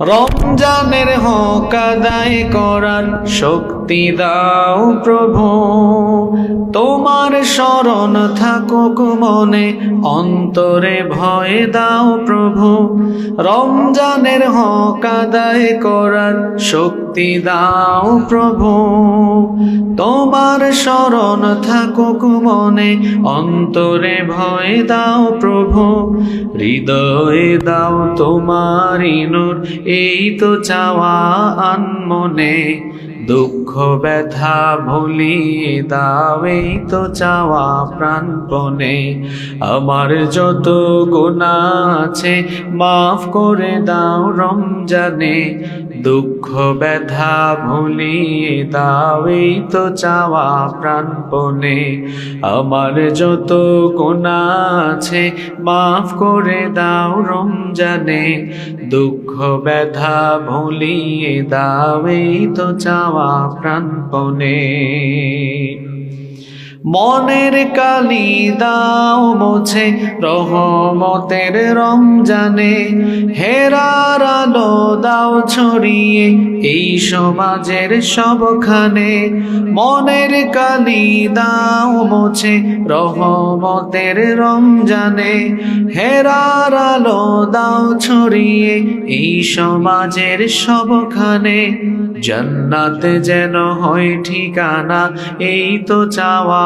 রমজানের হক আদায় করার শক্তি দাও প্রভু। তোমার শরণ থাকুক মনে, অন্তরে ভয় দাও প্রভু। রমজানের হক আদায় করার শক্তি দাও প্রভু। তোমার শরণ থাকুক মনে, অন্তরে ভয় দাও প্রভু। হৃদয়ে দাও তোমার নূর, এই তো চাওয়া আনমনে। দুঃখ, ব্যথা ভুলিয়ে দাও, এই তো চাওয়া প্রাণপণে। আমার যত গুণা আছে, মাফ করে দাও রমজানে। দুঃখ ব্যথা ভুলিয়ে দাও তো চাওয়া প্রাণপণে। আমার যত গুণা আছে, মাফ করে দাও রমজানে। দুঃখ ব্যথা ভুলিয়ে দাও তো চাওয়া প্রাণপণে। মনের কালি দাও মোছে রহমতের রমজানে। হেরার আলো দাও ছড়িয়ে এই সমাজের সবখানে। মনের কালি দাও মোছে রহমতের রমজানে। হেরার আলো দাও ছড়িয়ে এই সমাজের সবখানে। জান্নাতে যেন হয় ঠিকানা, এই তো চাওয়া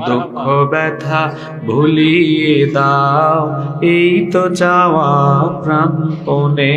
দুঃখ ব্যথা ভুলিয়ে দাও এই তো চাওয়া প্রাণপণে